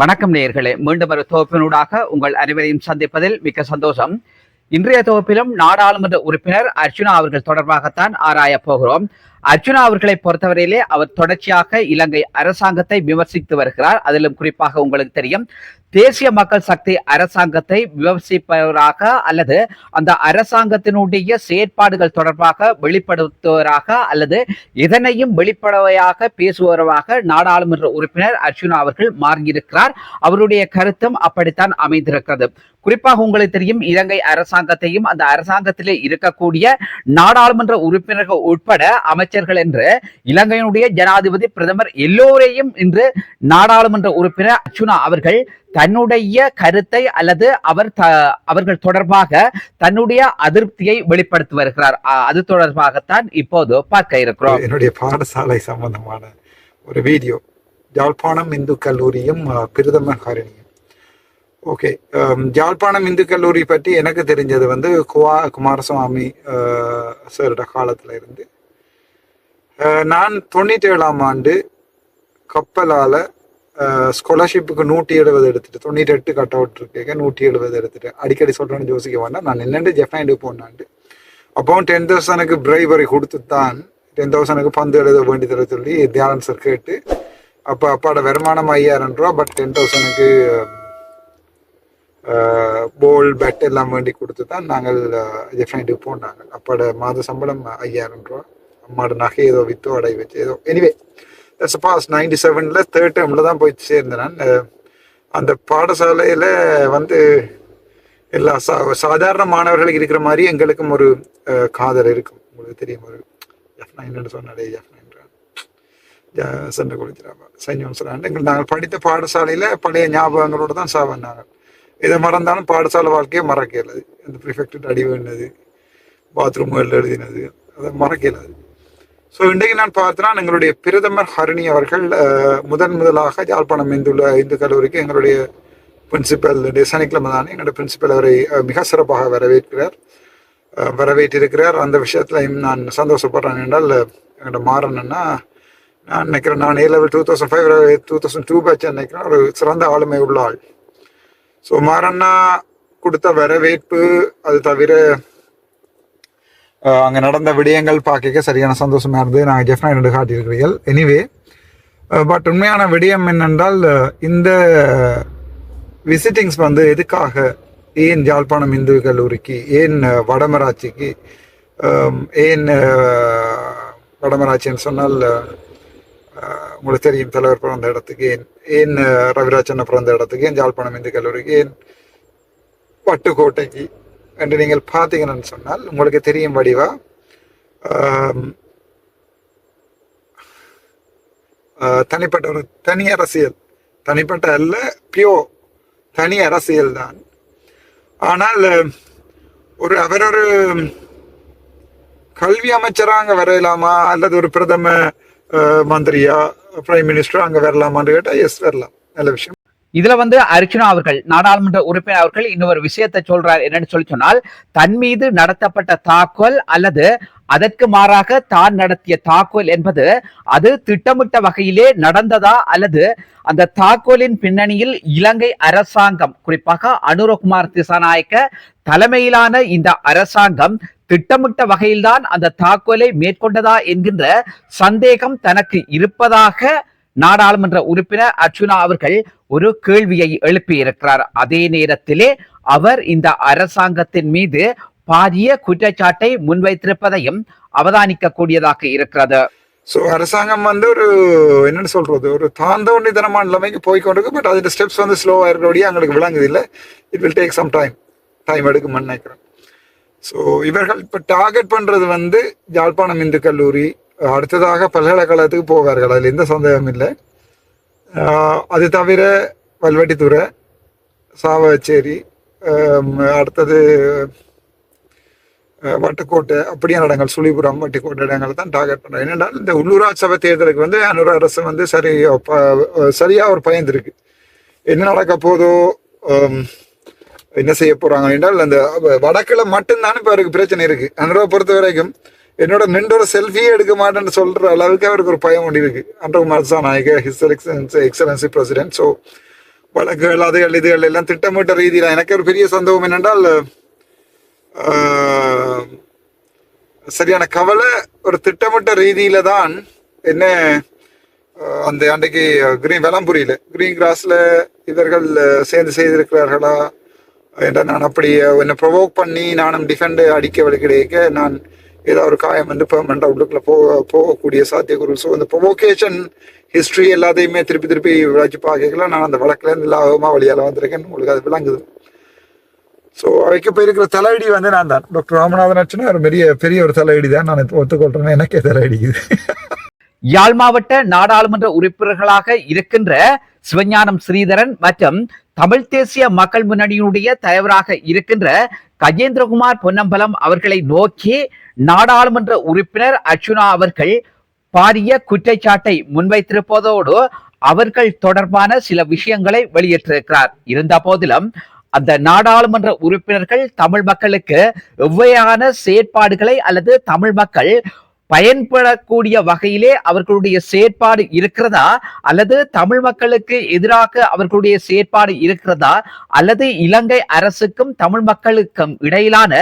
வணக்கம் நேயர்களே. மீண்டும் ஒரு தொகுப்பினூடாக உங்கள் அனைவரையும் சந்திப்பதில் மிக்க சந்தோஷம். இன்றைய தொகுப்பிலும் நாடாளுமன்ற உறுப்பினர் அர்ஜுனா அவர்கள் தொடர்பாகத்தான் ஆராயப் போகிறோம். அர்ஜுனா அவர்களை பொறுத்தவரையிலே அவர் தொடர்ச்சியாக இலங்கை அரசாங்கத்தை விமர்சித்து வருகிறார். அதிலும் குறிப்பாக உங்களுக்கு தெரியும் தேசிய மக்கள் சக்தி அரசாங்கத்தை விமர்சிப்பவராக அல்லது அந்த அரசாங்கத்தினுடைய செயற்பாடுகள் தொடர்பாக வெளிப்படுத்துவராக அல்லது இதனையும் வெளிப்படையாக பேசுபவராக நாடாளுமன்ற உறுப்பினர் அர்ச்சுனா அவர்கள் மாறியிருக்கிறார். அவருடைய கருத்தும் அப்படித்தான் அமைந்திருக்கிறது. குறிப்பாக உங்களுக்கு தெரியும் இலங்கை அரசாங்கத்தையும் அந்த அரசாங்கத்திலே இருக்கக்கூடிய நாடாளுமன்ற உறுப்பினர்கள் உட்பட அமைச்சர்கள் என்று இலங்கையினுடைய ஜனாதிபதி பிரதமர் எல்லோரையும் இன்று நாடாளுமன்ற உறுப்பினர் அர்ச்சுனா அவர்கள் தன்னுடைய கருத்தை அல்லது அவர் த- அவர்கள் தொடர்பாக தன்னுடைய அதிருப்தியை வெளிப்படுத்தி வருகிறார். அது தொடர்பாகத்தான் இப்போது பார்க்க இருக்கிறோம். என்னுடைய பாடசாலை சம்பந்தமான ஒரு வீடியோ. ஜாழ்ப்பாணம் இந்து கல்லூரியும் பிரதம காரணியும் ஓகே ஜாழ்ப்பாணம் இந்து கல்லூரி பற்றி எனக்கு தெரிஞ்சது வந்து குவா குமாரசுவாமி அஹ், சாரோட காலத்துல இருந்து நான் தொண்ணூற்றி ஏழாம் ஆண்டு கப்பலால் ஸ்காலர்ஷிப்புக்கு நூற்றி எழுபது எடுத்துட்டு தொண்ணூற்றி எட்டு கட் அவுட் இருக்கேன் நூற்றி எழுபது எடுத்துட்டு. அடிக்கடி சொல்கிறேன்னு யோசிக்க வேண்டாம். நான் நின்று ஜெஃப்னாண்டு போனாண்டு அப்பவும் டென் தௌசண்ட்க்கு பிரைவரி கொடுத்து தான் டென் தௌசண்ட்க்கு பந்து எழுத வேண்டியதில்லை சொல்லி தியானன் சார் கேட்டு அப்போ அப்பாட வருமானம் ஐயாயிரம் ரூபா பட் டென் தௌசண்ட்க்கு போல் பேட் எல்லாம் வேண்டி கொடுத்து தான் நாங்கள் ஜெஃப்னைண்டுக்கு போனாங்க அப்பாட மாத சம்பளம் ஐயாயிரம் ரூபா. அம்மாவோட நகை ஏதோ வித்து அடை வச்சு ஏதோ. எனிவே சப்பாஸ் பாஸ் நைன்டி செவனில் தேர்ட் டேர்மில் தான் போய் சேர்ந்தேன். நான் அந்த பாடசாலையில் வந்து எல்லா சா சாதாரண மாணவர்களுக்கு இருக்கிற மாதிரி எங்களுக்கும் ஒரு காதல் இருக்கும். உங்களுக்கு தெரியும் ஒரு எஃப் நைன் சொன்னாலே எஃப் நைன்றான் சென்ற குளிச்சிராப்பா சைன்யம் சொல்கிறாங்க எங்கள் நாங்கள் படித்த பாடசாலையில் பழைய ஞாபகங்களோடு தான் சாவன் நாங்கள் இதை மறந்தாலும் பாடசாலை வாழ்க்கையை மறக்கலாது அந்த ப்ரிஃபெக்ட் அடி வேண்டினது பாத்ரூம்கள் எழுதினது அதை மறக்கலாது ஸோ இன்றைக்கு நான் பார்த்தனா எங்களுடைய பிரதமர் ஹரிணி அவர்கள் முதன் முதலாக யாழ்ப்பாணம் இந்துள்ள இந்து கல்லூரிக்கு எங்களுடைய பிரின்சிபல் சனிக்கிழமை தானே எங்களுடைய பிரின்சிபல் அவரை மிக சிறப்பாக வரவேற்கிறார். வரவேற்றிருக்கிறார். அந்த விஷயத்தில் நான் சந்தோஷப்படுறேன் என்றால் எங்களோட மாறணும்னா நான் நினைக்கிறேன் நான் A level two thousand five two thousand two batch நினைக்கிறேன். ஒரு சிறந்த ஆளுமை உள்ள ஆள். ஸோ மாறண்ணா கொடுத்த வரவேற்பு அது தவிர அங்கே நடந்த விடயங்கள் பார்க்க சரியான சந்தோஷமாக இருந்தது. நாங்கள் ஜெஃப்னா ரெண்டு காட்டியிருக்கிறீர்கள். எனிவே பட் உண்மையான விடயம் என்னென்றால் இந்த விசிட்டிங்ஸ் வந்து எதுக்காக ஏன் யாழ்ப்பாணம் இந்து கல்லூரிக்கு ஏன் வடமராட்சிக்கு ஏன் வடமராட்சின்னு சொன்னால் உங்களுக்கு தெரியும் தலைவர் பிறந்த இடத்துக்கு ஏன் ஏன் ரவிராஜன் பிறந்த இடத்துக்கு ஏன் யாழ்ப்பாணம் இந்து கல்லூரிக்கு ஏன் பட்டுக்கோட்டைக்கு என்று நீங்கள் பார்த்தீங்கன்னு சொன்னால் உங்களுக்கு தெரியும் வடிவா. தனிப்பட்ட ஒரு தனி அரசியல். தனிப்பட்ட அல்ல பியோ தனி அரசியல் தான். ஆனால் ஒரு அவர் ஒரு கல்வி அமைச்சராக அங்கே வரையலாமா அல்லது ஒரு பிரதம மந்திரியா? பிரைம் மினிஸ்டரா அங்கே வரலாமான்னு கேட்டால் எஸ் வரலாம். நல்ல விஷயம். இதுல வந்து அர்ச்சுனா அவர்கள் நாடாளுமன்ற உறுப்பினர் அவர்கள் இன்னொரு விஷயத்தை சொல்றார். என்னன்னு சொல்லி சொன்னால் தன் மீது நடத்தப்பட்ட தாக்குதல் அல்லது அதற்கு மாறாக தான் நடத்திய தாக்குதல் என்பது அது திட்டமிட்ட வகையிலே நடந்ததா அல்லது அந்த தாக்குதலின் பின்னணியில் இலங்கை அரசாங்கம் குறிப்பாக அனுரகுமார் திசாநாயக்க தலைமையிலான இந்த அரசாங்கம் திட்டமிட்ட வகையில்தான் அந்த தாக்குதலை மேற்கொண்டதா என்கின்ற சந்தேகம் தனக்கு இருப்பதாக நாடாளுமன்ற உறுப்பினர் அர்ச்சுனா அவர்கள் ஒரு கேள்வியை எழுப்பியிருக்கிறார். அதே நேரத்திலே அவர் இந்த அரசாங்கத்தின் மீது பாரிய குற்றச்சாட்டை முன்வைத்திருப்பதையும் அவதானிக்க கூடியதாக இருக்கிறது. ஸோ அரசாங்கம் வந்து ஒரு என்னன்னு சொல்றது ஒரு தாந்தோண்டித்தனமான நிலைமைக்கு போய் கொண்டிருக்கு பட் அதோட ஸ்டெப்ஸ் வந்து ஸ்லோவாக இருக்கிறபடியே எங்களுக்கு விளங்குது இல்லை. It will take some time time எடுக்கும்னு நினைக்கிறேன். ஸோ இவர்கள் இப்போ டார்கெட் பண்ணுறது வந்து யாழ்ப்பாணம் இந்து கல்லூரி அடுத்ததாக பல்கலைக்கழகத்துக்கு போவார்கள் அதில் எந்த சந்தேகம் இல்லை. அது தவிர வல்வெட்டித்துறை சாவச்சேரி அடுத்தது வட்டுக்கோட்டை அப்படியான இடங்கள் சுழிபுரம் வட்டுக்கோட்டை இடங்கள் தான் டார்கெட் பண்றாங்க. என்னென்றால் இந்த உள்ளூராட்சி சபை தேர்தலுக்கு வந்து அனுர அரசு வந்து சரி சரியாக ஒரு பயந்துருக்கு என்ன நடக்க போதோ என்ன செய்ய போகிறாங்க என்றால் அந்த வடக்கில் மட்டும்தான் இப்போ அவருக்கு பிரச்சனை இருக்குது அனுரவை பொறுத்த வரைக்கும் என்னோட நின்று ஒரு செல்ஃபியே எடுக்க மாட்டேன்னு சொல்ற அளவுக்கு அவருக்கு ஒரு பயம் ஒன்று இருக்கு. மர்சா நாயக ஹிஸ் எக்ஸலன்சி பிரசிடென்ட் ஸோ வழக்குகள் அதுகள் இதுகள் எல்லாம் திட்டமிட்ட ரீதியில் எனக்கு ஒரு பெரிய சந்தோகம் என்னென்றால் சரியான கவலை ஒரு திட்டமிட்ட ரீதியில தான் என்ன அந்த அன்றைக்கு கிரீன் வெளம்புரியில கிரீன் கிராஸ்ல இவர்கள் சேர்ந்து செய்திருக்கிறார்களா என்ற நான் அப்படி என்னை ப்ரொவோக் பண்ணி நானும் டிஃபெண்ட் அடிக்க கிடைக்க நான் ஏதோ ஒரு காயம் வந்து பெர்மனண்டாக உள்ளுக்குள்ள போக போகக்கூடிய சாத்தியக்கூறு ஸோ அந்த ப்ரொவோகேஷன் ஹிஸ்ட்ரி எல்லாத்தையுமே திருப்பி திருப்பி வச்சு பார்க்கல நான் அந்த வழக்கிலேருந்து லாபமாக வழியால் வந்திருக்கேன். உங்களுக்கு அது விளங்குது. ஸோ அவைக்கு போயிருக்கிற தலையடி வந்து நான் தான். டாக்டர் ராமநாதன் அச்சனா ஒரு பெரிய பெரிய ஒரு தலையடி தான். நான் ஒத்துக்கொள்றேன் எனக்கே தலையடிக்குது. யாழ் மாவட்ட நாடாளுமன்ற உறுப்பினர்களாக இருக்கின்ற சிவஞானம் ஸ்ரீதரன் மற்றும் தமிழ் தேசிய மக்கள் முன்னணியினுடைய தலைவராக இருக்கின்ற கஜேந்திரகுமார் பொன்னம்பலம் அவர்களை நோக்கி நாடாளுமன்ற உறுப்பினர் அர்ச்சுனா அவர்கள் பாரிய குற்றச்சாட்டை முன்வைத்திருப்பதோடு அவர்கள் தொடர்பான சில விஷயங்களை வெளியிட்டிருக்கிறார். இருந்த போதிலும் அந்த நாடாளுமன்ற உறுப்பினர்கள் தமிழ் மக்களுக்கு எவ்வையான செயற்பாடுகளை அல்லது தமிழ் மக்கள் பயன்படக்கூடிய வகையிலே அவர்களுடைய செயற்பாடு இருக்கிறதா? அல்லது தமிழ் மக்களுக்கு எதிராக அவர்களுடைய செயற்பாடு இருக்கிறதா? அல்லது இலங்கை அரசுக்கும் தமிழ் மக்களுக்கும் இடையிலான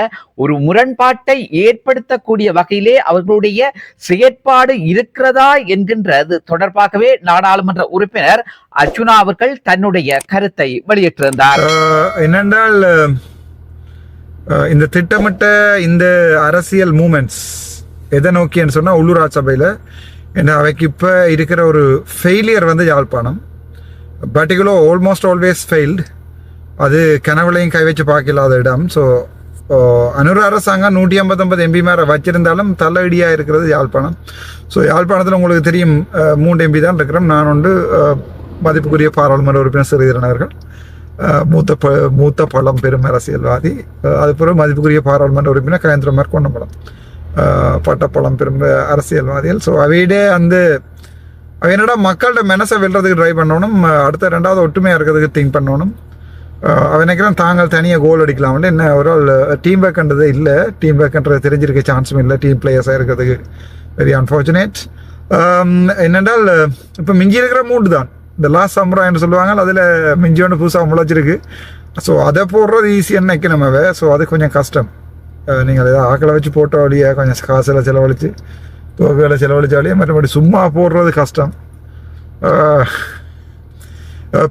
ஒரு முரண்பாட்டை ஏற்படுத்தக்கூடிய வகையிலே அவர்களுடைய செயற்பாடு இருக்கிறதா என்கின்றது தொடர்பாகவே நாடாளுமன்ற உறுப்பினர் அர்ஜுனா அவர்கள் தன்னுடைய கருத்தை வெளியிட்டிருந்தார். என்னென்றால் இந்த திட்டமிட்ட இந்த அரசியல் மூமெண்ட்ஸ் எதை நோக்கின்னு சொன்னால் உள்ளூராட்சி சபையில். என்ன அவைக்கு இப்போ இருக்கிற ஒரு ஃபெயிலியர் வந்து Yazhpanam. Particular almost always failed அது கனவுலையும் கை வச்சு பார்க்கலாத இடம். ஸோ அனுர அரசாங்கம் நூற்றி ஐம்பத்தொம்பது எம்பி மேலே வச்சிருந்தாலும் தலையடியாக இருக்கிறது யாழ்ப்பாணம். ஸோ யாழ்ப்பாணத்தில் உங்களுக்கு தெரியும் மூன்று எம்பி தான் இருக்கிறோம். நான் ஒன்று மதிப்புக்குரிய பாராளுமன்ற உறுப்பினர் சிறிதரன் அவர்கள் மூத்த ப மூத்த பழம் பெரும் அரசியல்வாதி அதுபோல் மதிப்புக்குரிய பாராளுமன்ற உறுப்பினர் கயந்திரமார் கொண்டபலம் பட்டப்பழம் பெரும் அரசியல்வாதிகள் ஸோ அவையிடே அந்த அவ என்னடா மக்கள்கிட்ட மனசை வெல்றதுக்கு ட்ரை பண்ணணும் அடுத்த ரெண்டாவது ஒற்றுமையாக இருக்கிறதுக்கு திங்க் பண்ணணும். அவன் நினைக்கிறேன் தாங்கள் தனியாக கோல் அடிக்கலாம்னு என்ன ஒரு டீம் பேக்ன்றது இல்லை. டீம் பேக்ன்றது தெரிஞ்சிருக்க சான்ஸும் இல்லை டீம் பிளேயர்ஸாக இருக்கிறதுக்கு. வெரி அன்ஃபார்ச்சுனேட் என்னென்றால் இப்போ மிஞ்சி இருக்கிற மூண்டு தான். இந்த லாஸ்ட் சம்பராயன்னு சொல்லுவாங்க அதில் மிஞ்சி ஒன்று புதுசாக முளைச்சிருக்கு. ஸோ அதை போடுறது ஈஸியாக நினைக்கணும் அவ. ஸோ அது கொஞ்சம் கஷ்டம். நீங்கள் ஏதாவது ஆக்களை வச்சு போட்ட வழியாக கொஞ்சம் காசில் செலவழித்து தொகைகளை செலவழிச்ச மற்றபடி சும்மா போடுறது கஷ்டம்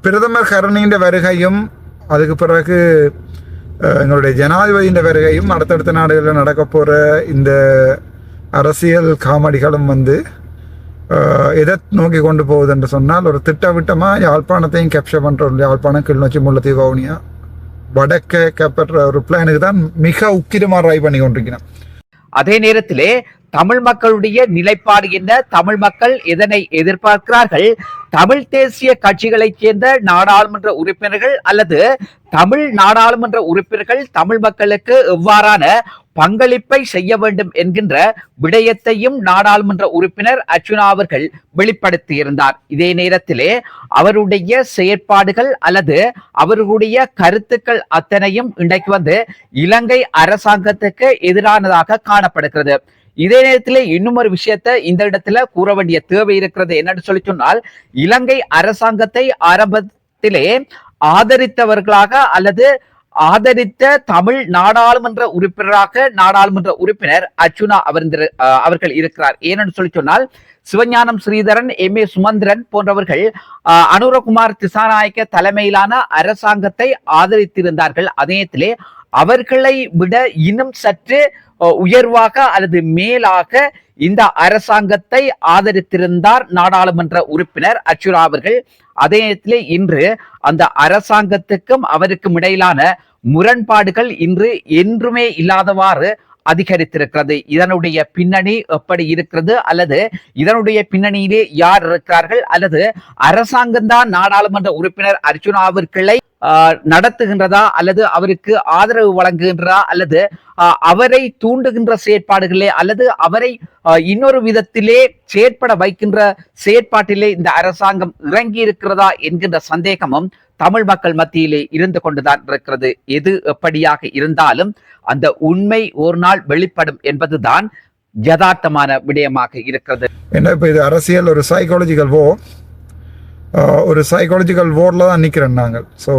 பிரதமர் கருணின்ற வருகையும் அதுக்கு பிறகு எங்களுடைய ஜனாதிபதியின் வருகையும் அடுத்தடுத்த நாடுகளில் நடக்க போகிற இந்த அரசியல் காமெடிகளும் வந்து எதை நோக்கி கொண்டு போகுது என்று சொன்னால் ஒரு திட்டவிட்டமாக யாழ்ப்பாணத்தையும் கேப்சர் பண்ணுறோம் யாழ்ப்பாணம் கிளிநொச்சி முல்லைத்தீவு வவுனியா வடக்க ஒரு பிளானுக்கு தான் மிக உக்கிரமாக ட்ரை பண்ணி கொண்டிருக்கிறேன் அதே நேரத்திலே தமிழ் மக்களுடைய நிலைப்பாடு என்ன? தமிழ் மக்கள் எதனை எதிர்பார்க்கிறார்கள்? தமிழ் தேசிய கட்சிகளைச் சேர்ந்த நாடாளுமன்ற உறுப்பினர்கள் அல்லது தமிழ் நாடாளுமன்ற உறுப்பினர்கள் தமிழ் மக்களுக்கு எவ்வாறான பங்களிப்பை செய்ய வேண்டும் என்கின்ற விடயத்தையும் நாடாளுமன்ற உறுப்பினர் அர்ச்சுனா அவர்கள் வெளிப்படுத்தியிருந்தார். இதே நேரத்திலே அவருடைய செயற்பாடுகள் அல்லது அவர்களுடைய கருத்துக்கள் அத்தனையும் இன்றைக்கு வந்து இலங்கை அரசாங்கத்துக்கு எதிரானதாக காணப்படுகிறது. இதே நேரத்தில் இன்னும் ஒரு விஷயத்தை இந்த இடத்துல கூற வேண்டிய தேவை இருக்கிறது. என்னன்னு சொல்லி சொன்னால் இலங்கை அரசாங்கத்தை ஆரம்பத்திலே ஆதரித்தவர்களாக அல்லது ஆதரித்த தமிழ் நாடாளுமன்ற உறுப்பினராக நாடாளுமன்ற உறுப்பினர் அர்ச்சுனா அவர்ந்திரு- அவர்கள் இருக்கிறார். ஏனென்று சொல்லி சொன்னால் சிவஞானம் ஸ்ரீதரன் எம். ஏ. சுமந்திரன் போன்றவர்கள் அனுரகுமார் திசாநாயக்க தலைமையிலான அரசாங்கத்தை ஆதரித்திருந்தார்கள். அதேத்திலே அவர்களை விட இன்னும் சற்று உயர்வாக அல்லது மேலாக இந்த அரசாங்கத்தை ஆதரித்திருந்தார் நாடாளுமன்ற உறுப்பினர் அச்சுரா அவர்கள். அதே நேரத்தில் இன்று அந்த அரசாங்கத்துக்கும் அவருக்கும் இடையிலான முரண்பாடுகள் இன்று என்றுமே இல்லாதவாறு அதிகரித்திருக்கிறது. இதனுடைய பின்னணி எப்படி இருக்கிறது? அல்லது இதனுடைய பின்னணியிலே யார் இருக்கிறார்கள்? அல்லது அரசாங்கம்தான் நாடாளுமன்ற உறுப்பினர் அர்ஜுனா நடத்துகின்றதா அல்லது அவருக்கு ஆதரவு வழங்குகின்றதா அல்லது அவரை தூண்டுகின்ற செயற்பாடுகளே அல்லது அவரை இன்னொரு விதத்திலே செயற்பட வைக்கின்ற செயற்பாட்டிலே இந்த அரசாங்கம் இறங்கி இருக்கிறதா என்கின்ற சந்தேகமும் தமிழ் மக்கள் மத்தியிலே இருந்து கொண்டுதான் இருக்கிறது. எது எப்படியாக இருந்தாலும் அந்த உண்மை ஒரு நாள் வெளிப்படும் என்பதுதான் யதார்த்தமான விடயமாக இருக்கிறது. என்ன இப்ப இது அரசியல் ஒரு சைக்காலஜிக்கல் போ ஒரு சைக்காலஜிக்கல் வோர்டில் தான் நிற்கிறோம் நாங்கள். ஸோ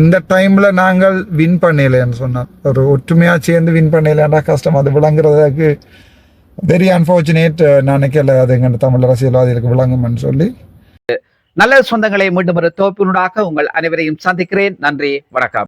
இந்த டைமில் நாங்கள் வின் பண்ணலைன்னு சொன்னால் ஒரு ஒற்றுமையாக சேர்ந்து வின் பண்ணலையாண்டா கஷ்டம். அது விளங்குறதுக்கு வெரி அன்ஃபார்ச்சுனேட் நான் நினைக்கல. அது எங்கள் தமிழ் அரசியல்வாதிகளுக்கு விளங்கும்னு சொல்லி. நல்ல சொந்தங்களை மீண்டும் ஒரு தொகுப்பினூடாக உங்கள் அனைவரையும் சந்திக்கிறேன். நன்றி. வணக்கம்.